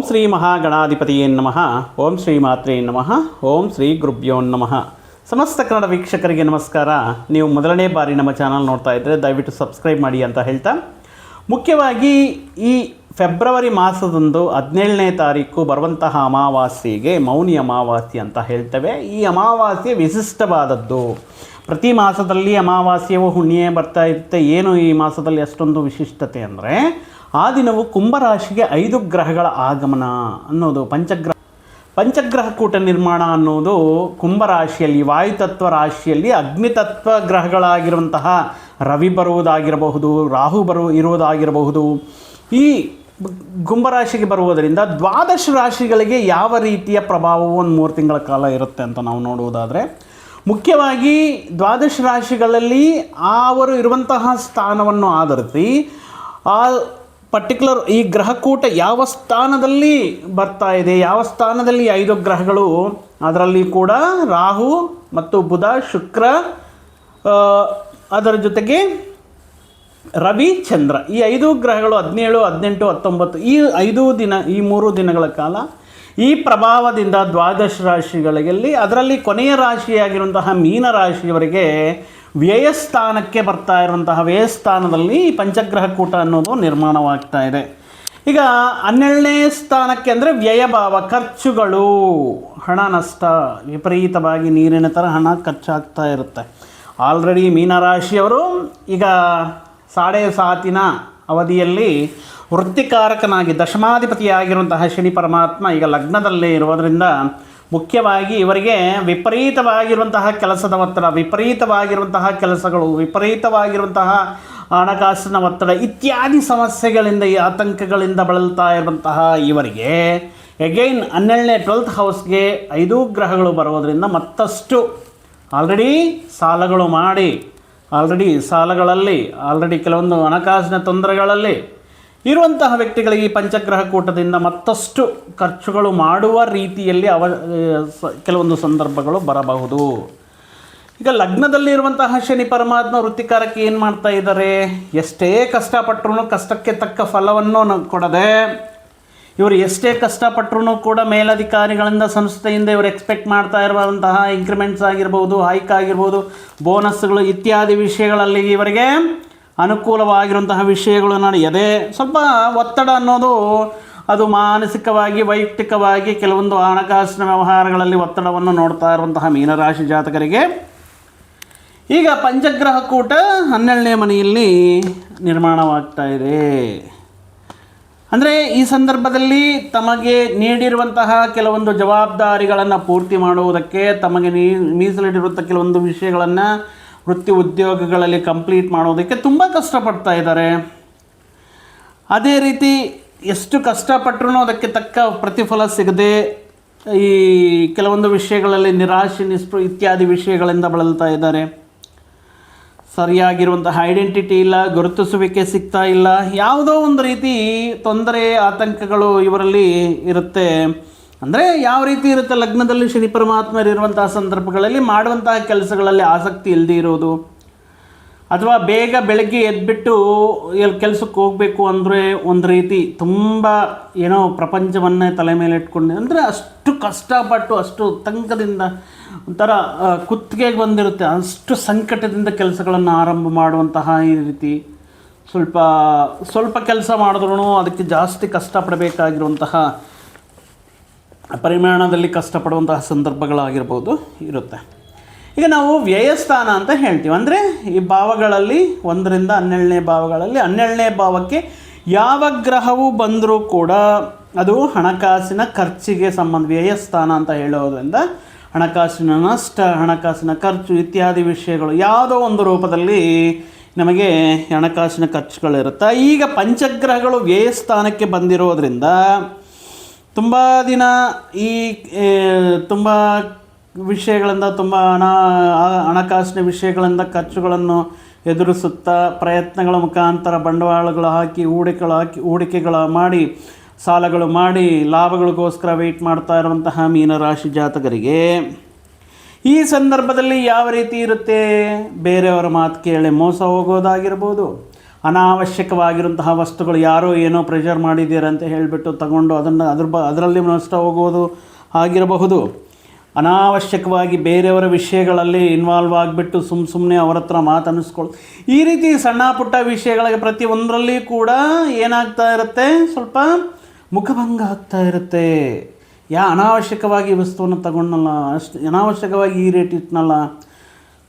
ಓಂ ಶ್ರೀ ಮಹಾಗಣಾಧಿಪತಿಯೇ ನಮಃ. ಓಂ ಶ್ರೀ ಮಾತ್ರೇ ನಮಃ. ಓಂ ಶ್ರೀ ಗುರುಭ್ಯೋ ನಮಃ. ಸಮಸ್ತ ಕನ್ನಡ ವೀಕ್ಷಕರಿಗೆ ನಮಸ್ಕಾರ. ನೀವು ಮೊದಲನೇ ಬಾರಿ ನಮ್ಮ ಚಾನಲ್ ನೋಡ್ತಾ ಇದ್ದರೆ ದಯವಿಟ್ಟು ಸಬ್ಸ್ಕ್ರೈಬ್ ಮಾಡಿ ಅಂತ ಹೇಳ್ತಾ. ಮುಖ್ಯವಾಗಿ ಈ ಫೆಬ್ರವರಿ ಮಾಸದಂದು ಹದಿನೇಳನೇ ತಾರೀಕು ಬರುವಂತಹ ಅಮಾವಾಸ್ಯೆಗೆ ಮೌನಿ ಅಮಾವಾಸ್ಯೆ ಅಂತ ಹೇಳ್ತೇವೆ. ಈ ಅಮಾವಾಸ್ಯೆ ವಿಶಿಷ್ಟವಾದದ್ದು. ಪ್ರತಿ ಮಾಸದಲ್ಲಿ ಅಮಾವಾಸ್ಯವು ಹುಣ್ಣಿಮೆ ಬರ್ತಾ ಇರುತ್ತೆ. ಏನು ಈ ಮಾಸದಲ್ಲಿ ಅಷ್ಟೊಂದು ವಿಶಿಷ್ಟತೆ ಅಂದರೆ, ಆ ದಿನವು ಕುಂಭರಾಶಿಗೆ ಐದು ಗ್ರಹಗಳ ಆಗಮನ ಅನ್ನೋದು. ಪಂಚಗ್ರಹ ಪಂಚಗ್ರಹ ಕೂಟ ನಿರ್ಮಾಣ ಅನ್ನೋದು ಕುಂಭರಾಶಿಯಲ್ಲಿ, ವಾಯುತತ್ವ ರಾಶಿಯಲ್ಲಿ ಅಗ್ನಿತತ್ವ ಗ್ರಹಗಳಾಗಿರುವಂತಹ ರವಿ ಬರುವುದಾಗಿರಬಹುದು, ರಾಹು ಬರು, ಇರುವುದಾಗಿರಬಹುದು. ಈ ಕುಂಭರಾಶಿಗೆ ಬರುವುದರಿಂದ ದ್ವಾದಶ ರಾಶಿಗಳಿಗೆ ಯಾವ ರೀತಿಯ ಪ್ರಭಾವವು ಒಂದು ಮೂರು ತಿಂಗಳ ಕಾಲ ಇರುತ್ತೆ ಅಂತ ನಾವು ನೋಡುವುದಾದರೆ ಮುಖ್ಯವಾಗಿ ದ್ವಾದಶ ರಾಶಿಗಳಲ್ಲಿ ಅವರು ಇರುವಂತಹ ಸ್ಥಾನವನ್ನು ಆಧರಿಸಿ, ಆ ಪರ್ಟಿಕ್ಯುಲರ್ ಈ ಗ್ರಹಕೂಟ ಯಾವ ಸ್ಥಾನದಲ್ಲಿ ಬರ್ತಾ ಇದೆ, ಯಾವ ಸ್ಥಾನದಲ್ಲಿ ಐದು ಗ್ರಹಗಳು, ಅದರಲ್ಲಿ ಕೂಡ ರಾಹು ಮತ್ತು ಬುಧ, ಶುಕ್ರ ಅದರ ಜೊತೆಗೆ ರವಿ, ಚಂದ್ರ. ಈ ಐದು ಗ್ರಹಗಳು ಹದಿನೇಳು, ಹದಿನೆಂಟು, ಹತ್ತೊಂಬತ್ತು, ಈ ಐದು ದಿನ, ಈ ಮೂರು ದಿನಗಳ ಕಾಲ ಈ ಪ್ರಭಾವದಿಂದ ದ್ವಾದಶ ರಾಶಿಗಳಲ್ಲಿ ಅದರಲ್ಲಿ ಕೊನೆಯ ರಾಶಿಯಾಗಿರುವಂತಹ ಮೀನ ರಾಶಿಯವರಿಗೆ ವ್ಯಯಸ್ಥಾನಕ್ಕೆ ಬರ್ತಾ ಇರುವಂತಹ ವ್ಯಯಸ್ಥಾನದಲ್ಲಿ ಪಂಚಗ್ರಹ ಕೂಟ ಅನ್ನೋದು ನಿರ್ಮಾಣವಾಗ್ತಾ ಇದೆ. ಈಗ ಹನ್ನೆರಡನೇ ಸ್ಥಾನಕ್ಕೆ ಅಂದರೆ ವ್ಯಯಭಾವ, ಖರ್ಚುಗಳು, ಹಣ ನಷ್ಟ, ವಿಪರೀತವಾಗಿ ನೀರಿನ ಥರ ಹಣ ಖರ್ಚಾಗ್ತಾ ಇರುತ್ತೆ. ಆಲ್ರೆಡಿ ಮೀನರಾಶಿಯವರು ಈಗ ಸಾಡೆ ಸಾತಿನ ಅವಧಿಯಲ್ಲಿ ವೃತ್ತಿಕಾರಕನಾಗಿ ದಶಮಾಧಿಪತಿಯಾಗಿರುವಂತಹ ಶನಿ ಪರಮಾತ್ಮ ಈಗ ಲಗ್ನದಲ್ಲೇ ಇರೋದರಿಂದ ಮುಖ್ಯವಾಗಿ ಇವರಿಗೆ ವಿಪರೀತವಾಗಿರುವಂತಹ ಕೆಲಸದ ಒತ್ತಡ, ವಿಪರೀತವಾಗಿರುವಂತಹ ಕೆಲಸಗಳು, ವಿಪರೀತವಾಗಿರುವಂತಹ ಹಣಕಾಸಿನ ಒತ್ತಡ ಇತ್ಯಾದಿ ಸಮಸ್ಯೆಗಳಿಂದ ಈ ಆತಂಕಗಳಿಂದ ಬಳಲ್ತಾ ಇರುವಂತಹ ಇವರಿಗೆ ಎಗೈನ್ ಹನ್ನೆರಡನೇ ಟ್ವೆಲ್ತ್ ಹೌಸ್ಗೆ ಐದು ಗ್ರಹಗಳು ಬರೋದರಿಂದ ಮತ್ತಷ್ಟು ಆಲ್ರೆಡಿ ಸಾಲಗಳು ಮಾಡಿ ಆಲ್ರೆಡಿ ಸಾಲಗಳಲ್ಲಿ ಆಲ್ರೆಡಿ ಕೆಲವೊಂದು ಹಣಕಾಸಿನ ತೊಂದರೆಗಳಲ್ಲಿ ಇರುವಂತಹ ವ್ಯಕ್ತಿಗಳಿಗೆ ಈ ಪಂಚಗ್ರಹ ಕೂಟದಿಂದ ಮತ್ತಷ್ಟು ಖರ್ಚುಗಳು ಮಾಡುವ ರೀತಿಯಲ್ಲಿ ಅವ ಕೆಲವೊಂದು ಸಂದರ್ಭಗಳು ಬರಬಹುದು. ಈಗ ಲಗ್ನದಲ್ಲಿ ಇರುವಂತಹ ಶನಿ ಪರಮಾತ್ಮ ವೃತ್ತಿಕಾರಕ್ಕೆ ಏನು ಮಾಡ್ತಾ ಇದ್ದಾರೆ? ಎಷ್ಟೇ ಕಷ್ಟಪಟ್ಟರು ಕಷ್ಟಕ್ಕೆ ತಕ್ಕ ಫಲವನ್ನು ಕೊಡದೆ, ಇವರು ಎಷ್ಟೇ ಕಷ್ಟಪಟ್ಟರು ಕೂಡ ಮೇಲಧಿಕಾರಿಗಳಿಂದ ಸಂಸ್ಥೆಯಿಂದ ಇವರು ಎಕ್ಸ್ಪೆಕ್ಟ್ ಮಾಡ್ತಾ ಇರುವಂತಹ ಇಂಕ್ರಿಮೆಂಟ್ಸ್ ಆಗಿರ್ಬೋದು ಹೈಕ್ ಆಗಿರ್ಬೋದು ಬೋನಸ್ಗಳು ಇತ್ಯಾದಿ ವಿಷಯಗಳಲ್ಲಿ ಇವರಿಗೆ ಅನುಕೂಲವಾಗಿರುವಂತಹ ವಿಷಯಗಳು ಎದೆ ಸ್ವಲ್ಪ ಒತ್ತಡ ಅನ್ನೋದು ಅದು ಮಾನಸಿಕವಾಗಿ, ವೈಯಕ್ತಿಕವಾಗಿ ಕೆಲವೊಂದು ಹಣಕಾಸಿನ ವ್ಯವಹಾರಗಳಲ್ಲಿ ಒತ್ತಡವನ್ನು ನೋಡ್ತಾ ಇರುವಂತಹ ಮೀನರಾಶಿ ಜಾತಕರಿಗೆ. ಈಗ ಪಂಚಗ್ರಹ ಕೂಟ ಹನ್ನೆರಡನೇ ಮನೆಯಲ್ಲಿ ನಿರ್ಮಾಣವಾಗ್ತಾ ಇದೆ. ಅಂದರೆ ಈ ಸಂದರ್ಭದಲ್ಲಿ ತಮಗೆ ನೀಡಿರುವಂತಹ ಕೆಲವೊಂದು ಜವಾಬ್ದಾರಿಗಳನ್ನು ಪೂರ್ತಿ ಮಾಡುವುದಕ್ಕೆ ತಮಗೆ ನೀ ಮೀಸಲಿಟ್ಟಿರುವಂಥ ಕೆಲವೊಂದು ವಿಷಯಗಳನ್ನು ವೃತ್ತಿ ಉದ್ಯೋಗಗಳಲ್ಲಿ ಕಂಪ್ಲೀಟ್ ಮಾಡೋದಕ್ಕೆ ತುಂಬ ಕಷ್ಟಪಡ್ತಾ ಇದ್ದಾರೆ. ಅದೇ ರೀತಿ ಎಷ್ಟು ಕಷ್ಟಪಟ್ಟರೂ ಅದಕ್ಕೆ ತಕ್ಕ ಪ್ರತಿಫಲ ಸಿಗದೆ ಈ ಕೆಲವೊಂದು ವಿಷಯಗಳಲ್ಲಿ ನಿರಾಶೆ, ನಿಸ್ಪೃ ಇತ್ಯಾದಿ ವಿಷಯಗಳಿಂದ ಬಳಲ್ತಾ ಇದ್ದಾರೆ. ಸರಿಯಾಗಿರುವಂತಹ ಐಡೆಂಟಿಟಿ ಇಲ್ಲ, ಗುರುತಿಸುವಿಕೆ ಸಿಗ್ತಾ ಇಲ್ಲ, ಯಾವುದೋ ಒಂದು ರೀತಿ ತೊಂದರೆ, ಆತಂಕಗಳು ಇವರಲ್ಲಿ ಇರುತ್ತೆ. ಅಂದರೆ ಯಾವ ರೀತಿ ಇರುತ್ತೆ ಲಗ್ನದಲ್ಲಿ ಶನಿ ಪರಮಾತ್ಮರಿರುವಂತಹ ಸಂದರ್ಭಗಳಲ್ಲಿ ಮಾಡುವಂತಹ ಕೆಲಸಗಳಲ್ಲಿ ಆಸಕ್ತಿ ಇಲ್ಲದೆ ಇರೋದು? ಅಥವಾ ಬೇಗ ಬೆಳಗ್ಗೆ ಎದ್ಬಿಟ್ಟು ಎಲ್ಲಿ ಕೆಲಸಕ್ಕೆ ಹೋಗಬೇಕು ಅಂದರೆ ಒಂದು ರೀತಿ ತುಂಬ ಏನೋ ಪ್ರಪಂಚವನ್ನೇ ತಲೆ ಮೇಲೆ ಇಟ್ಕೊಂಡು, ಅಂದರೆ ಅಷ್ಟು ಕಷ್ಟಪಟ್ಟು, ಅಷ್ಟು ತಂಕದಿಂದ ಒಂಥರ ಕುತ್ತಿಗೆಗೆ ಬಂದಿರುತ್ತೆ. ಅಷ್ಟು ಸಂಕಟದಿಂದ ಕೆಲಸಗಳನ್ನು ಆರಂಭ ಮಾಡುವಂತಹ ಈ ರೀತಿ. ಸ್ವಲ್ಪ ಸ್ವಲ್ಪ ಕೆಲಸ ಮಾಡಿದ್ರೂ ಅದಕ್ಕೆ ಜಾಸ್ತಿ ಕಷ್ಟಪಡಬೇಕಾಗಿರುವಂತಹ ಪರಿಮಾಣದಲ್ಲಿ ಕಷ್ಟಪಡುವಂತಹ ಸಂದರ್ಭಗಳಾಗಿರ್ಬೋದು ಇರುತ್ತೆ. ಈಗ ನಾವು ವ್ಯಯಸ್ಥಾನ ಅಂತ ಹೇಳ್ತೀವಿ. ಅಂದರೆ ಈ ಭಾವಗಳಲ್ಲಿ ಒಂದರಿಂದ ಹನ್ನೆರಡನೇ ಭಾವಗಳಲ್ಲಿ ಹನ್ನೆರಡನೇ ಭಾವಕ್ಕೆ ಯಾವ ಗ್ರಹವು ಬಂದರೂ ಕೂಡ ಅದು ಹಣಕಾಸಿನ ಖರ್ಚಿಗೆ ಸಂಬಂಧ, ವ್ಯಯಸ್ಥಾನ ಅಂತ ಹೇಳೋದರಿಂದ ಹಣಕಾಸಿನ ನಷ್ಟ, ಹಣಕಾಸಿನ ಖರ್ಚು ಇತ್ಯಾದಿ ವಿಷಯಗಳು ಯಾವುದೋ ಒಂದು ರೂಪದಲ್ಲಿ ನಮಗೆ ಹಣಕಾಸಿನ ಖರ್ಚುಗಳಿರುತ್ತೆ. ಈಗ ಪಂಚಗ್ರಹಗಳು ವ್ಯಯಸ್ಥಾನಕ್ಕೆ ಬಂದಿರೋದ್ರಿಂದ ತುಂಬ ದಿನ ಈ ತುಂಬ ವಿಷಯಗಳಿಂದ, ತುಂಬ ಹಣ ಹಣಕಾಸಿನ ವಿಷಯಗಳಿಂದ ಖರ್ಚುಗಳನ್ನು ಎದುರಿಸುತ್ತಾ ಪ್ರಯತ್ನಗಳ ಮುಖಾಂತರ ಬಂಡವಾಳಗಳು ಹಾಕಿ, ಹೂಡಿಕೆಗಳು ಹಾಕಿ, ಹೂಡಿಕೆಗಳ ಮಾಡಿ, ಸಾಲಗಳು ಮಾಡಿ, ಲಾಭಗಳಿಗೋಸ್ಕರ ವೆಯ್ಟ್ ಮಾಡ್ತಾ ಇರುವಂತಹ ಮೀನರಾಶಿ ಜಾತಕರಿಗೆ ಈ ಸಂದರ್ಭದಲ್ಲಿ ಯಾವ ರೀತಿ ಇರುತ್ತೆ? ಬೇರೆಯವರ ಮಾತು ಕೇಳಿ ಮೋಸ ಹೋಗೋದಾಗಿರ್ಬೋದು. ಅನಾವಶ್ಯಕವಾಗಿರುವಂತಹ ವಸ್ತುಗಳು ಯಾರೋ ಏನೋ ಪ್ರೆಷರ್ ಮಾಡಿದ್ದೀರ ಅಂತ ಹೇಳಿಬಿಟ್ಟು ತಗೊಂಡು ಅದನ್ನು ಅದ್ರ ಬ, ಅದರಲ್ಲಿ ನಷ್ಟ ಹೋಗುವುದು ಆಗಿರಬಹುದು. ಅನಾವಶ್ಯಕವಾಗಿ ಬೇರೆಯವರ ವಿಷಯಗಳಲ್ಲಿ ಇನ್ವಾಲ್ವ್ ಆಗಿಬಿಟ್ಟು ಸುಮ್ಮ ಸುಮ್ಮನೆ ಅವರ ಹತ್ರ ಮಾತನ್ನಿಸ್ಕೊಳ್ಳು ಈ ರೀತಿ ಸಣ್ಣ ಪುಟ್ಟ ವಿಷಯಗಳಿಗೆ ಪ್ರತಿಯೊಂದರಲ್ಲಿ ಕೂಡ ಏನಾಗ್ತಾ ಇರುತ್ತೆ? ಸ್ವಲ್ಪ ಮುಖಭಂಗ ಆಗ್ತಾ ಇರುತ್ತೆ. ಯಾ ಅನಾವಶ್ಯಕವಾಗಿ ವಸ್ತುವನ್ನು ತಗೊಂಡಲ್ಲ ಅಷ್ಟು ಅನಾವಶ್ಯಕವಾಗಿ ಈ ರೇಟ್ ಇಟ್ನಲ್ಲ?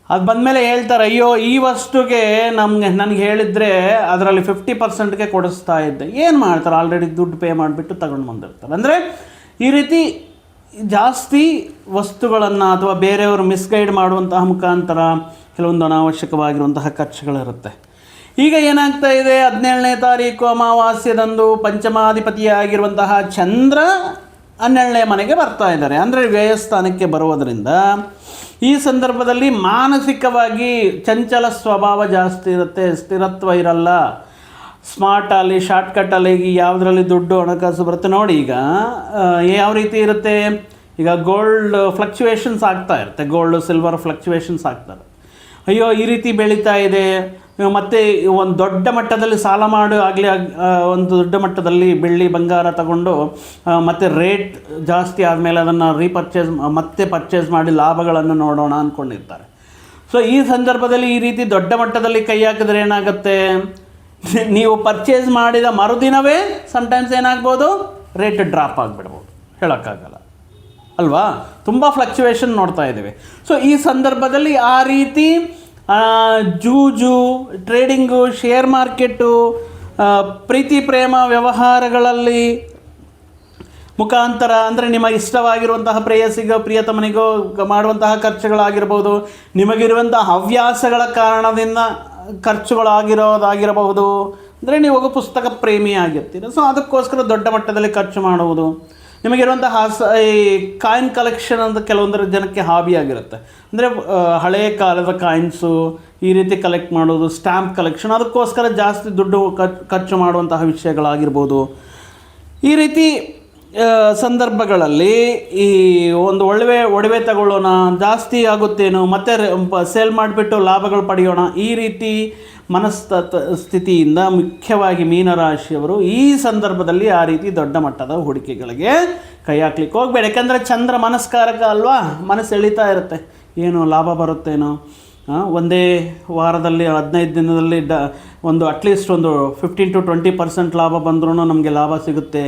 ಅದು ಬಂದಮೇಲೆ ಹೇಳ್ತಾರೆ, ಅಯ್ಯೋ, ಈ ವಸ್ತುಗೆ ನಮಗೆ, ನನಗೆ ಹೇಳಿದರೆ ಅದರಲ್ಲಿ ಫಿಫ್ಟಿ ಪರ್ಸೆಂಟ್ಗೆ ಕೊಡಿಸ್ತಾ ಇದ್ದೆ. ಏನು ಮಾಡ್ತಾರೆ? ಆಲ್ರೆಡಿ ದುಡ್ಡು ಪೇ ಮಾಡಿಬಿಟ್ಟು ತಗೊಂಡು ಬಂದಿರ್ತಾರೆ. ಅಂದರೆ ಈ ರೀತಿ ಜಾಸ್ತಿ ವಸ್ತುಗಳನ್ನು ಅಥವಾ ಬೇರೆಯವರು ಮಿಸ್ಗೈಡ್ ಮಾಡುವಂತಹ ಮುಖಾಂತರ ಕೆಲವೊಂದು ಅನಾವಶ್ಯಕವಾಗಿರುವಂತಹ ಖರ್ಚುಗಳಿರುತ್ತೆ. ಈಗ ಏನಾಗ್ತಾ ಇದೆ? ಹದಿನೇಳನೇ ತಾರೀಕು ಅಮಾವಾಸ್ಯದಂದು ಪಂಚಮಾಧಿಪತಿಯಾಗಿರುವಂತಹ ಚಂದ್ರ ಹನ್ನೆರಡನೇ ಮನೆಗೆ ಬರ್ತಾ ಇದ್ದಾರೆ. ಅಂದರೆ ವ್ಯಯಸ್ಥಾನಕ್ಕೆ ಬರುವುದರಿಂದ ಈ ಸಂದರ್ಭದಲ್ಲಿ ಮಾನಸಿಕವಾಗಿ ಚಂಚಲ ಸ್ವಭಾವ ಜಾಸ್ತಿ ಇರುತ್ತೆ, ಸ್ಥಿರತ್ವ ಇರಲ್ಲ. ಸ್ಮಾರ್ಟಲ್ಲಿ ಶಾರ್ಟ್ಕಟ್ಟಲ್ಲಿ ಯಾವುದರಲ್ಲಿ ದುಡ್ಡು ಹಣಕಾಸು ಬರುತ್ತೆ. ನೋಡಿ ಈಗ ಯಾವ ರೀತಿ ಇರುತ್ತೆ? ಈಗ ಗೋಲ್ಡ್ ಫ್ಲಕ್ಚುಯೇಷನ್ಸ್ ಆಗ್ತಾ ಇರುತ್ತೆ. ಗೋಲ್ಡ್ ಸಿಲ್ವರ್ ಫ್ಲಕ್ಚುಯೇಷನ್ಸ್ ಆಗ್ತಾರೆ ಅಯ್ಯೋ, ಈ ರೀತಿ ಬೆಳೀತಾ ಇದೆ. ಮತ್ತು ಒಂದು ದೊಡ್ಡ ಮಟ್ಟದಲ್ಲಿ ಸಾಲ ಮಾಡಿ ಆಗಲಿ ಒಂದು ದೊಡ್ಡ ಮಟ್ಟದಲ್ಲಿ ಬೆಳ್ಳಿ ಬಂಗಾರ ತಗೊಂಡು ಮತ್ತು ರೇಟ್ ಜಾಸ್ತಿ ಆದಮೇಲೆ ಅದನ್ನು ರೀಪರ್ಚೇಸ್ ಮತ್ತೆ ಪರ್ಚೇಸ್ ಮಾಡಿ ಲಾಭಗಳನ್ನು ನೋಡೋಣ ಅಂದ್ಕೊಂಡಿರ್ತಾರೆ ಸೊ ಈ ಸಂದರ್ಭದಲ್ಲಿ ಈ ರೀತಿ ದೊಡ್ಡ ಮಟ್ಟದಲ್ಲಿ ಕೈ ಹಾಕಿದ್ರೆ ಏನಾಗುತ್ತೆ? ನೀವು ಪರ್ಚೇಸ್ ಮಾಡಿದ ಮರುದಿನವೇ ಸಮ್ಟೈಮ್ಸ್ ಏನಾಗ್ಬೋದು? ರೇಟ್ ಡ್ರಾಪ್ ಆಗಿಬಿಡ್ಬೋದು. ಹೇಳೋಕ್ಕಾಗಲ್ಲ. ಅಲ್ವಾ? ತುಂಬ ಫ್ಲಕ್ಚುವೇಷನ್ ನೋಡ್ತಾ ಇದ್ದೀವಿ. ಸೊ ಈ ಸಂದರ್ಭದಲ್ಲಿ ಆ ರೀತಿ ಜೂಜು, ಟ್ರೇಡಿಂಗು ಶೇರ್ ಮಾರ್ಕೆಟು ಪ್ರೀತಿ, ಪ್ರೇಮ, ವ್ಯವಹಾರಗಳಲ್ಲಿ ಮುಖಾಂತರ ಅಂದರೆ ನಿಮ್ಮ ಇಷ್ಟವಾಗಿರುವಂತಹ ಪ್ರೇಯಸಿಗೋ, ಪ್ರಿಯತಮನಿಗೋ ಮಾಡುವಂತಹ ಖರ್ಚುಗಳಾಗಿರ್ಬೋದು, ನಿಮಗಿರುವಂತಹ ಹವ್ಯಾಸಗಳ ಕಾರಣದಿಂದ ಖರ್ಚುಗಳಾಗಿರೋದಾಗಿರಬಹುದು. ಅಂದರೆ ನೀವು ಪುಸ್ತಕ ಪ್ರೇಮಿ ಆಗಿರ್ತೀರ ಸೊ ಅದಕ್ಕೋಸ್ಕರ ದೊಡ್ಡ ಮಟ್ಟದಲ್ಲಿ ಖರ್ಚು ಮಾಡುವುದು. ನಿಮಗಿರುವಂತಹ ಹಾಸ, ಈ ಕಾಯಿನ್ ಕಲೆಕ್ಷನ್ ಅಂತ ಕೆಲವೊಂದರ ಜನಕ್ಕೆ ಹಾಬಿ ಆಗಿರುತ್ತೆ. ಅಂದರೆ ಹಳೆಯ ಕಾಲದ ಕಾಯಿನ್ಸು ಈ ರೀತಿ ಕಲೆಕ್ಟ್ ಮಾಡೋದು ಸ್ಟ್ಯಾಂಪ್ ಕಲೆಕ್ಷನ್ ಅದಕ್ಕೋಸ್ಕರ ಜಾಸ್ತಿ ದುಡ್ಡು ಖರ್ಚು- ಮಾಡುವಂತಹ ವಿಷಯಗಳಾಗಿರ್ಬೋದು. ಈ ರೀತಿ ಸಂದರ್ಭಗಳಲ್ಲಿ ಈ ಒಂದು ಒಳ್ಳೆ ಒಡವೆ ತಗೊಳ್ಳೋಣ, ಜಾಸ್ತಿ ಆಗುತ್ತೇನೋ, ಮತ್ತೆ ಸೇಲ್ ಮಾಡಿಬಿಟ್ಟು ಲಾಭಗಳು ಪಡೆಯೋಣ, ಈ ರೀತಿ ಮನಸ್ತ ಸ್ಥಿತಿಯಿಂದ ಮುಖ್ಯವಾಗಿ ಮೀನರಾಶಿಯವರು ಈ ಸಂದರ್ಭದಲ್ಲಿ ಆ ರೀತಿ ದೊಡ್ಡ ಮಟ್ಟದ ಹೂಡಿಕೆಗಳಿಗೆ ಕೈ ಹಾಕ್ಲಿಕ್ಕೆ ಹೋಗ್ಬೇಡ. ಯಾಕಂದರೆ ಚಂದ್ರ ಮನಸ್ಕಾರಕ ಅಲ್ವಾ? ಮನಸ್ಸು ಎಳಿತಾ ಇರುತ್ತೆ. ಏನು ಲಾಭ ಬರುತ್ತೇನೋ? ಒಂದೇ ವಾರದಲ್ಲಿ, ಹದಿನೈದು ದಿನದಲ್ಲಿ ಡ, ಒಂದು ಅಟ್ಲೀಸ್ಟ್ ಒಂದು ಫಿಫ್ಟೀನ್ ಟು ಟ್ವೆಂಟಿ ಪರ್ಸೆಂಟ್ ಲಾಭ ಬಂದ್ರೂ ನಮಗೆ ಲಾಭ ಸಿಗುತ್ತೆ.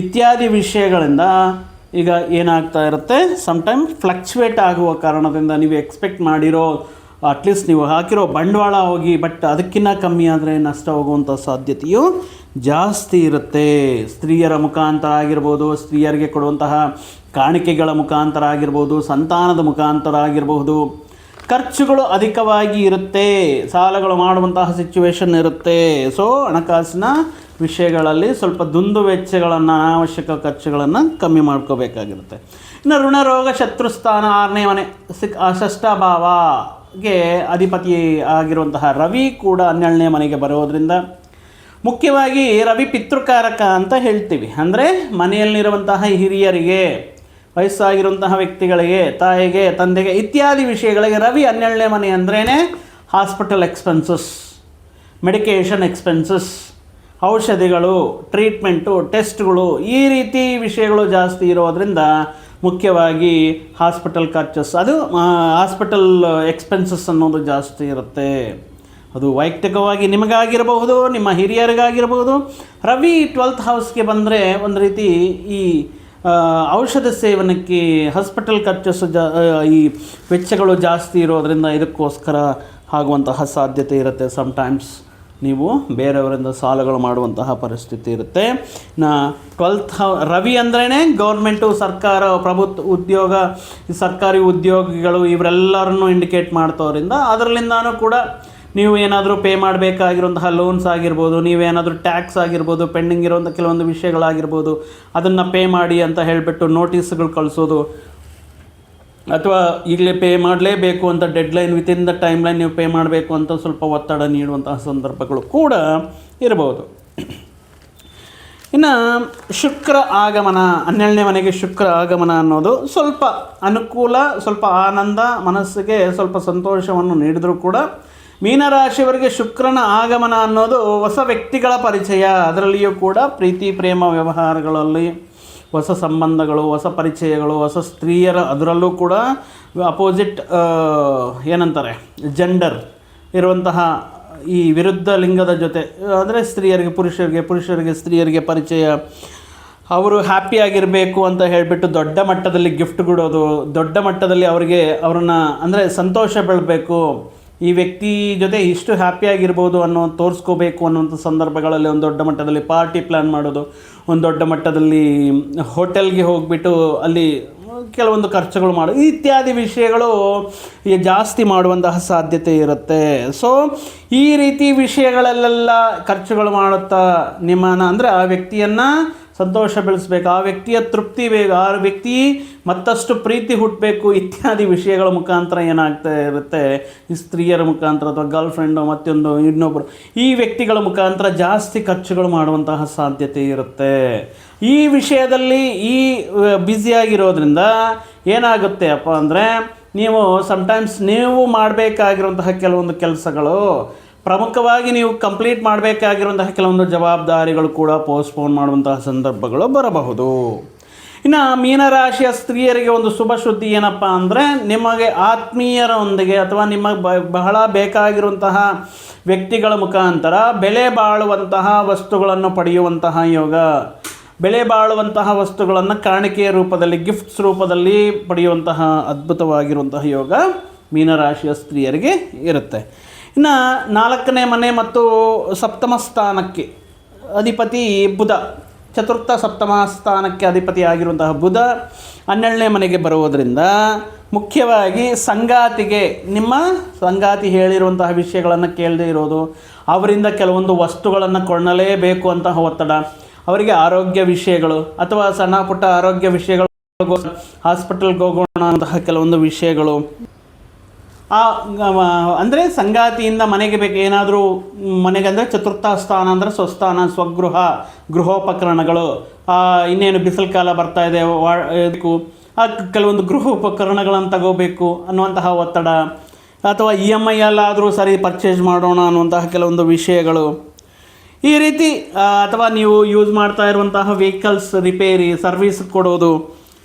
ಇತ್ಯಾದಿ ವಿಷಯಗಳಿಂದ ಈಗ ಏನಾಗ್ತಾ ಇರುತ್ತೆ? ಸಮ್ಟೈಮ್ ಫ್ಲಕ್ಚುವೇಟ್ ಆಗುವ ಕಾರಣದಿಂದ ನೀವು ಎಕ್ಸ್ಪೆಕ್ಟ್ ಮಾಡಿರೋ ಅಟ್ಲೀಸ್ಟ್ ನೀವು ಹಾಕಿರೋ ಬಂಡವಾಳ ಹೋಗಿ ಬಟ್ ಅದಕ್ಕಿಂತ ಕಮ್ಮಿ ಆದರೆ ನಷ್ಟ ಹೋಗುವಂಥ ಸಾಧ್ಯತೆಯು ಜಾಸ್ತಿ ಇರುತ್ತೆ. ಸ್ತ್ರೀಯರ ಮುಖಾಂತರ ಆಗಿರ್ಬೋದು, ಸ್ತ್ರೀಯರಿಗೆ ಕೊಡುವಂತಹ ಕಾಣಿಕೆಗಳ ಮುಖಾಂತರ ಆಗಿರ್ಬೋದು, ಸಂತಾನದ ಮುಖಾಂತರ ಆಗಿರಬಹುದು ಖರ್ಚುಗಳು ಅಧಿಕವಾಗಿ ಇರುತ್ತೆ, ಸಾಲಗಳು ಮಾಡುವಂತಹ ಸಿಚುವೇಶನ್ ಇರುತ್ತೆ. ಸೊ ಹಣಕಾಸಿನ ವಿಷಯಗಳಲ್ಲಿ ಸ್ವಲ್ಪ ದುಂದು ವೆಚ್ಚಗಳನ್ನು, ಅನಾವಶ್ಯಕ ಖರ್ಚುಗಳನ್ನು ಕಮ್ಮಿ ಮಾಡ್ಕೋಬೇಕಾಗಿರುತ್ತೆ. ಇನ್ನು ಋಣರೋಗ ಶತ್ರುಸ್ಥಾನ, ಆರನೇ ಮನೆ, ಸಿಕ್ ಆ ಷಷ್ಠ ಭಾವಗೆ ಅಧಿಪತಿ ಆಗಿರುವಂತಹ ರವಿ ಕೂಡ ಹನ್ನೆರಡನೇ ಮನೆಗೆ ಬರೋದ್ರಿಂದ ಮುಖ್ಯವಾಗಿ ರವಿ ಪಿತೃಕಾರಕ ಅಂತ ಹೇಳ್ತೀವಿ. ಅಂದರೆ ಮನೆಯಲ್ಲಿರುವಂತಹ ಹಿರಿಯರಿಗೆ, ವಯಸ್ಸಾಗಿರುವಂತಹ ವ್ಯಕ್ತಿಗಳಿಗೆ, ತಾಯಿಗೆ, ತಂದೆಗೆ ಇತ್ಯಾದಿ ವಿಷಯಗಳಿಗೆ ರವಿ ಹನ್ನೆರಡನೇ ಮನೆ ಅಂದ್ರೇ ಹಾಸ್ಪಿಟಲ್ ಎಕ್ಸ್ಪೆನ್ಸಸ್ ಮೆಡಿಕೇಷನ್ ಎಕ್ಸ್ಪೆನ್ಸಸ್ ಔಷಧಿಗಳು ಟ್ರೀಟ್ಮೆಂಟು ಟೆಸ್ಟ್ಗಳು ಈ ರೀತಿ ವಿಷಯಗಳು ಜಾಸ್ತಿ ಇರೋದ್ರಿಂದ ಮುಖ್ಯವಾಗಿ ಹಾಸ್ಪಿಟಲ್ ಖರ್ಚಸ್, ಅದು ಹಾಸ್ಪಿಟಲ್ ಎಕ್ಸ್ಪೆನ್ಸಸ್ ಅನ್ನೋದು ಜಾಸ್ತಿ ಇರುತ್ತೆ. ಅದು ವೈಯಕ್ತಿಕವಾಗಿ ನಿಮಗಾಗಿರಬಹುದು, ನಿಮ್ಮ ಹಿರಿಯರಿಗಾಗಿರಬಹುದು. ರವಿ ಟ್ವೆಲ್ತ್ ಹೌಸ್ಗೆ ಬಂದರೆ ಒಂದು ರೀತಿ ಈ ಔಷಧ ಸೇವನಕ್ಕೆ ಹಾಸ್ಪಿಟಲ್ ಖರ್ಚಸ್ ಜಾ ಈ ವೆಚ್ಚಗಳು ಜಾಸ್ತಿ ಇರೋದರಿಂದ ಇದಕ್ಕೋಸ್ಕರ ಆಗುವಂತಹ ಸಾಧ್ಯತೆ ಇರುತ್ತೆ ಸಮ್ಟೈಮ್ಸ್ ನೀವು ಬೇರೆಯವರಿಂದ ಸಾಲಗಳು ಮಾಡುವಂತಹ ಪರಿಸ್ಥಿತಿ ಇರುತ್ತೆ. ನಾ ಟ್ವೆಲ್ತ್ ರವಿ ಅಂದ್ರೇ ಗೌರ್ಮೆಂಟು ಸರ್ಕಾರ ಪ್ರಭುತ್ವ ಉದ್ಯೋಗ, ಸರ್ಕಾರಿ ಉದ್ಯೋಗಿಗಳು ಇವರೆಲ್ಲರನ್ನು ಇಂಡಿಕೇಟ್ ಮಾಡ್ತೋರಿಂದ ಅದರಲ್ಲಿಂದಾನು ಕೂಡ ನೀವು ಏನಾದರೂ ಪೇ ಮಾಡಬೇಕಾಗಿರುವಂತಹ ಲೋನ್ಸ್ ಆಗಿರ್ಬೋದು ನೀವೇನಾದರೂ ಟ್ಯಾಕ್ಸ್ ಆಗಿರ್ಬೋದು ಪೆಂಡಿಂಗ್ ಇರುವಂಥ ಕೆಲವೊಂದು ವಿಷಯಗಳಾಗಿರ್ಬೋದು, ಅದನ್ನು ಪೇ ಮಾಡಿ ಅಂತ ಹೇಳಿಬಿಟ್ಟು ನೋಟಿಸ್ಗಳು ಕಳಿಸೋದು ಅಥವಾ ಈಗಲೇ ಪೇ ಮಾಡಲೇಬೇಕು ಅಂತ deadline within the timeline ನೀವು ಪೇ ಮಾಡಬೇಕು ಅಂತ ಸ್ವಲ್ಪ ಒತ್ತಡ ನೀಡುವಂತಹ ಸಂದರ್ಭಗಳು ಕೂಡ ಇರಬಹುದು. ಇನ್ನು ಶುಕ್ರ ಆಗಮನ ಹನ್ನೆರಡನೇ ಮನೆಗೆ ಶುಕ್ರ ಆಗಮನ ಅನ್ನೋದು ಸ್ವಲ್ಪ ಅನುಕೂಲ, ಸ್ವಲ್ಪ ಆನಂದ, ಮನಸ್ಸಿಗೆ ಸ್ವಲ್ಪ ಸಂತೋಷವನ್ನು ನೀಡಿದರೂ ಕೂಡ ಮೀನರಾಶಿಯವರಿಗೆ ಶುಕ್ರನ ಆಗಮನ ಅನ್ನೋದು ಹೊಸ ವ್ಯಕ್ತಿಗಳ ಪರಿಚಯ. ಅದರಲ್ಲಿಯೂ ಕೂಡ ಪ್ರೀತಿ, ಪ್ರೇಮ, ವ್ಯವಹಾರಗಳಲ್ಲಿ ಹೊಸ ಸಂಬಂಧಗಳು, ಹೊಸ ಪರಿಚಯಗಳು, ಹೊಸ ಸ್ತ್ರೀಯರ ಅದರಲ್ಲೂ ಕೂಡ ಅಪೋಸಿಟ್ ಏನಂತಾರೆ ಜೆಂಡರ್ ಇರುವಂತಹ ಈ ವಿರುದ್ಧ ಲಿಂಗದ ಜೊತೆ, ಅಂದರೆ ಸ್ತ್ರೀಯರಿಗೆ, ಪುರುಷರಿಗೆ ಪುರುಷರಿಗೆ ಸ್ತ್ರೀಯರಿಗೆ ಪರಿಚಯ. ಅವರು ಹ್ಯಾಪಿಯಾಗಿರಬೇಕು ಅಂತ ಹೇಳಿಬಿಟ್ಟು ದೊಡ್ಡ ಮಟ್ಟದಲ್ಲಿ ಗಿಫ್ಟ್ ಕೊಡೋದು, ದೊಡ್ಡ ಮಟ್ಟದಲ್ಲಿ ಅವರಿಗೆ ಅವ್ರನ್ನ, ಅಂದರೆ ಸಂತೋಷ ಬೀಳಬೇಕು. ಈ ವ್ಯಕ್ತಿ ಜೊತೆ ಇಷ್ಟು ಹ್ಯಾಪಿಯಾಗಿರ್ಬೋದು ಅನ್ನೋ ತೋರಿಸ್ಕೋಬೇಕು ಅನ್ನೋಂಥ ಸಂದರ್ಭಗಳಲ್ಲಿ ಒಂದು ದೊಡ್ಡ ಮಟ್ಟದಲ್ಲಿ ಪಾರ್ಟಿ ಪ್ಲ್ಯಾನ್ ಮಾಡೋದು, ಒಂದು ದೊಡ್ಡ ಮಟ್ಟದಲ್ಲಿ ಹೋಟೆಲ್ಗೆ ಹೋಗಿಬಿಟ್ಟು ಅಲ್ಲಿ ಕೆಲವೊಂದು ಖರ್ಚುಗಳು ಮಾಡು, ಇತ್ಯಾದಿ ವಿಷಯಗಳು ಜಾಸ್ತಿ ಮಾಡುವಂತಹ ಸಾಧ್ಯತೆ ಇರುತ್ತೆ. ಸೊ ಈ ರೀತಿ ವಿಷಯಗಳಲ್ಲೆಲ್ಲ ಖರ್ಚುಗಳು ಮಾಡುತ್ತಾ ನಿಮ್ಮನ್ನು ಅಂದರೆ ಆ ವ್ಯಕ್ತಿಯನ್ನು ಸಂತೋಷ ಬೆಳೆಸ್ಬೇಕು. ಆ ವ್ಯಕ್ತಿಯ ತೃಪ್ತಿ ಬೇಕು ಆ ವ್ಯಕ್ತಿ ಮತ್ತಷ್ಟು ಪ್ರೀತಿ ಹುಟ್ಟಬೇಕು ಇತ್ಯಾದಿ ವಿಷಯಗಳ ಮುಖಾಂತರ ಏನಾಗ್ತಾ ಇರುತ್ತೆ? ಸ್ತ್ರೀಯರ ಮುಖಾಂತರ ಅಥವಾ ಗರ್ಲ್ ಫ್ರೆಂಡು ಮತ್ತೊಂದು ಇನ್ನೊಬ್ಬರು ಈ ವ್ಯಕ್ತಿಗಳ ಮುಖಾಂತರ ಜಾಸ್ತಿ ಖರ್ಚುಗಳು ಮಾಡುವಂತಹ ಸಾಧ್ಯತೆ ಇರುತ್ತೆ. ಈ ವಿಷಯದಲ್ಲಿ ಈ ಬ್ಯುಸಿಯಾಗಿರೋದ್ರಿಂದ ಏನಾಗುತ್ತೆ ಅಪ್ಪ ಅಂದರೆ, ನೀವು ಸಮ್ಟೈಮ್ಸ್ ನೀವು ಮಾಡಬೇಕಾಗಿರುವಂತಹ ಕೆಲವೊಂದು ಕೆಲಸಗಳು ಪ್ರಮುಖವಾಗಿ ನೀವು ಕಂಪ್ಲೀಟ್ ಮಾಡಬೇಕಾಗಿರುವಂತಹ ಕೆಲವೊಂದು ಜವಾಬ್ದಾರಿಗಳು ಕೂಡ ಪೋಸ್ಟ್ಪೋನ್ ಮಾಡುವಂತಹ ಸಂದರ್ಭಗಳು ಬರಬಹುದು. ಇನ್ನು ಮೀನರಾಶಿಯ ಸ್ತ್ರೀಯರಿಗೆ ಒಂದು ಶುಭ ಸುದ್ದಿ ಏನಪ್ಪ ಅಂದರೆ ನಿಮಗೆ ಆತ್ಮೀಯರೊಂದಿಗೆ ಅಥವಾ ನಿಮಗೆ ಬ, ಬಹಳ ಬೇಕಾಗಿರುವಂತಹ ವ್ಯಕ್ತಿಗಳ ಮುಖಾಂತರ ಬೆಲೆ ಬಾಳುವಂತಹ ವಸ್ತುಗಳನ್ನು ಪಡೆಯುವಂತಹ ಯೋಗ, ಬೆಲೆ ಬಾಳುವಂತಹ ವಸ್ತುಗಳನ್ನು ಕಾಣಿಕೆಯ ರೂಪದಲ್ಲಿ ಗಿಫ್ಟ್ಸ್ ರೂಪದಲ್ಲಿ ಪಡೆಯುವಂತಹ ಅದ್ಭುತವಾಗಿರುವಂತಹ ಯೋಗ ಮೀನರಾಶಿಯ ಸ್ತ್ರೀಯರಿಗೆ ಇರುತ್ತೆ. ಇನ್ನು ನಾಲ್ಕನೇ ಮನೆ ಮತ್ತು ಸಪ್ತಮ ಸ್ಥಾನಕ್ಕೆ ಅಧಿಪತಿ ಬುಧ, ಚತುರ್ಥ ಸಪ್ತಮ ಸ್ಥಾನಕ್ಕೆ ಅಧಿಪತಿ ಆಗಿರುವಂತಹ ಬುಧ ಹನ್ನೆರಡನೇ ಮನೆಗೆ ಬರುವುದರಿಂದ ಮುಖ್ಯವಾಗಿ ಸಂಗಾತಿಗೆ, ನಿಮ್ಮ ಸಂಗಾತಿ ಹೇಳಿರುವಂತಹ ವಿಷಯಗಳನ್ನು ಕೇಳದೇ ಇರೋದು, ಅವರಿಂದ ಕೆಲವೊಂದು ವಸ್ತುಗಳನ್ನು ಕೊಳ್ಳಲೇಬೇಕು ಅಂತಹ ಒತ್ತಡ, ಅವರಿಗೆ ಆರೋಗ್ಯ ವಿಷಯಗಳು ಅಥವಾ ಸಣ್ಣ ಪುಟ್ಟ ಆರೋಗ್ಯ ವಿಷಯಗಳು, ಹಾಸ್ಪಿಟಲ್ಗೆ ಹೋಗೋಣ ಅಂತಹ ಕೆಲವೊಂದು ವಿಷಯಗಳು ಆ ಅಂದರೆ ಸಂಗಾತಿಯಿಂದ ಮನೆಗೆ ಬೇಕು, ಏನಾದರೂ ಮನೆಗೆ ಅಂದರೆ ಚತುರ್ಥ ಸ್ಥಾನ ಅಂದರೆ ಸ್ವಸ್ಥಾನ, ಸ್ವಗೃಹ, ಗೃಹೋಪಕರಣಗಳು. ಇನ್ನೇನು ಬಿಸಿಲು ಕಾಲ ಬರ್ತಾ ಇದೆ, ವಾ, ಇದಕ್ಕೂ. ಆ ಕೆಲವೊಂದು ಗೃಹ ಉಪಕರಣಗಳನ್ನು ತಗೋಬೇಕು ಅನ್ನುವಂತಹ ಒತ್ತಡ. ಅಥವಾ ಇ ಎಂ ಐ ಸರಿ ಪರ್ಚೇಸ್ ಮಾಡೋಣ ಅನ್ನುವಂತಹ ಕೆಲವೊಂದು ವಿಷಯಗಳು. ಈ ರೀತಿ ಅಥವಾ ನೀವು ಯೂಸ್ ಮಾಡ್ತಾ ಇರುವಂತಹ ವೆಹಿಕಲ್ಸ್ ರಿಪೇರಿ ಸರ್ವಿಸ್ ಕೊಡೋದು.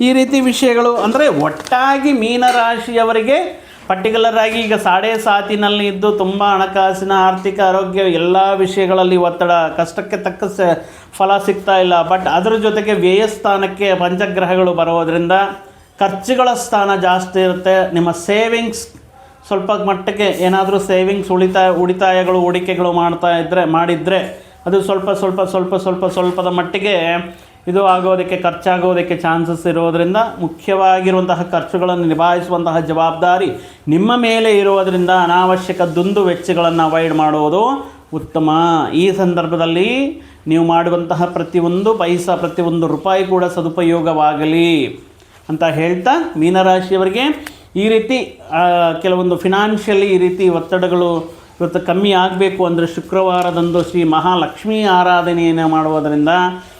ಈ ರೀತಿ ವಿಷಯಗಳು ಅಂದರೆ ಒಟ್ಟಾಗಿ ಮೀನರಾಶಿಯವರಿಗೆ ಪರ್ಟಿಕ್ಯುಲರ್ ಆಗಿ ಈಗ ಸಾಡೆ ಸಾತಿನಲ್ಲಿ ಇದ್ದು ತುಂಬ ಹಣಕಾಸಿನ, ಆರ್ಥಿಕ, ಆರೋಗ್ಯ ಎಲ್ಲ ವಿಷಯಗಳಲ್ಲಿ ಒತ್ತಡ, ಕಷ್ಟಕ್ಕೆ ತಕ್ಕ ಫಲ ಸಿಗ್ತಾ ಇಲ್ಲ. ಬಟ್ ಅದರ ಜೊತೆಗೆ ವ್ಯಯಸ್ಥಾನಕ್ಕೆ ಪಂಚಗ್ರಹಗಳು ಬರೋದರಿಂದ ಖರ್ಚುಗಳ ಸ್ಥಾನ ಜಾಸ್ತಿ ಇರುತ್ತೆ. ನಿಮ್ಮ ಸೇವಿಂಗ್ಸ್ ಸ್ವಲ್ಪ ಮಟ್ಟಕ್ಕೆ ಏನಾದರೂ ಸೇವಿಂಗ್ಸ್ ಉಳಿತಾಯ ಉಳಿತಾಯಗಳು, ಹೂಡಿಕೆಗಳು ಮಾಡ್ತಾ ಇದ್ದರೆ ಮಾಡಿದರೆ ಅದು ಸ್ವಲ್ಪ ಸ್ವಲ್ಪ ಸ್ವಲ್ಪ ಸ್ವಲ್ಪ ಸ್ವಲ್ಪದ ಮಟ್ಟಿಗೆ ಇದು ಆಗೋದಕ್ಕೆ, ಖರ್ಚಾಗೋದಕ್ಕೆ ಚಾನ್ಸಸ್ ಇರೋದರಿಂದ ಮುಖ್ಯವಾಗಿರುವಂತಹ ಖರ್ಚುಗಳನ್ನು ನಿಭಾಯಿಸುವಂತಹ ಜವಾಬ್ದಾರಿ ನಿಮ್ಮ ಮೇಲೆ ಇರೋದರಿಂದ ಅನಾವಶ್ಯಕ ದುಂದು ವೆಚ್ಚಗಳನ್ನು ಅವಾಯ್ಡ್ ಮಾಡುವುದು ಉತ್ತಮ. ಈ ಸಂದರ್ಭದಲ್ಲಿ ನೀವು ಮಾಡುವಂತಹ ಪ್ರತಿಯೊಂದು ಪೈಸಾ, ಪ್ರತಿಯೊಂದು ರೂಪಾಯಿ ಕೂಡ ಸದುಪಯೋಗವಾಗಲಿ ಅಂತ ಹೇಳ್ತಾ ಮೀನರಾಶಿಯವರಿಗೆ ಈ ರೀತಿ ಕೆಲವೊಂದು ಫಿನಾನ್ಷಿಯಲಿ ಈ ರೀತಿ ಒತ್ತಡಗಳು ಇವತ್ತು ಕಮ್ಮಿ ಆಗಬೇಕು ಅಂದರೆ ಶುಕ್ರವಾರದಂದು ಶ್ರೀ ಮಹಾಲಕ್ಷ್ಮೀ ಆರಾಧನೆಯನ್ನು ಮಾಡುವುದರಿಂದ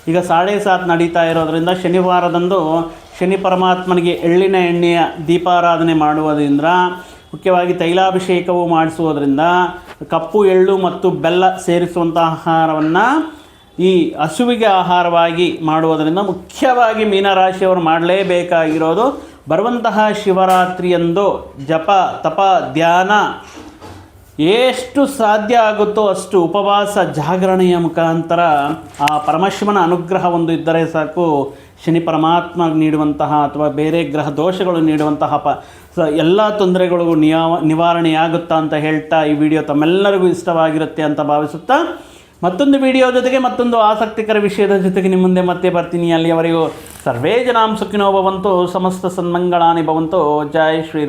ಈಗ ಸಾಡೆ ಸಾತ್ ನಡೀತಾ ಇರೋದರಿಂದ ಶನಿವಾರದಂದು ಶನಿ ಪರಮಾತ್ಮನಿಗೆ ಎಳ್ಳಿನ ಎಣ್ಣೆಯ ದೀಪಾರಾಧನೆ ಮಾಡುವುದರಿಂದ, ಮುಖ್ಯವಾಗಿ ತೈಲಾಭಿಷೇಕವು ಮಾಡಿಸುವುದರಿಂದ ಕಪ್ಪು, ಎಳ್ಳು ಮತ್ತು ಬೆಲ್ಲ ಸೇರಿಸುವಂಥ ಆಹಾರವನ್ನು ಈ ಹಸುವಿಗೆ ಆಹಾರವಾಗಿ ಮಾಡುವುದರಿಂದ ಮುಖ್ಯವಾಗಿ ಮೀನರಾಶಿಯವರು ಮಾಡಲೇಬೇಕಾಗಿರೋದು ಬರುವಂತಹ ಶಿವರಾತ್ರಿಯಂದು ಜಪ, ತಪ, ಧ್ಯಾನ ಎಷ್ಟು ಸಾಧ್ಯ ಆಗುತ್ತೋ ಅಷ್ಟು ಉಪವಾಸ, ಜಾಗರಣೆಯ ಮುಖಾಂತರ ಆ ಪರಮಶಿವನ ಅನುಗ್ರಹ ಒಂದು ಇದ್ದರೆ ಸಾಕು. ಶನಿ ಪರಮಾತ್ಮ ನೀಡುವಂತಹ ಅಥವಾ ಬೇರೆ ಗ್ರಹ ದೋಷಗಳು ನೀಡುವಂತಹ ಪ ಎಲ್ಲ ತೊಂದರೆಗಳು ನಿಯಾವ ನಿವಾರಣೆಯಾಗುತ್ತಾ ಅಂತ ಹೇಳ್ತಾ ಈ ವಿಡಿಯೋ ತಮ್ಮೆಲ್ಲರಿಗೂ ಇಷ್ಟವಾಗಿರುತ್ತೆ ಅಂತ ಭಾವಿಸುತ್ತಾ ಮತ್ತೊಂದು ವಿಡಿಯೋ ಜೊತೆಗೆ ಮತ್ತೊಂದು ಆಸಕ್ತಿಕರ ವಿಷಯದ ಜೊತೆಗೆ ನಿಮ್ಮ ಮುಂದೆ ಮತ್ತೆ ಬರ್ತೀನಿ. ಅಲ್ಲಿಯವರೆಗೂ ಸರ್ವೇ ಜನಾಂ ಸುಖಿನೋ ಭವಂತು, ಸಮಸ್ತ ಸನ್ಮಂಗಳಾನಿ ಭವಂತು. ಜೈ ಶ್ರೀ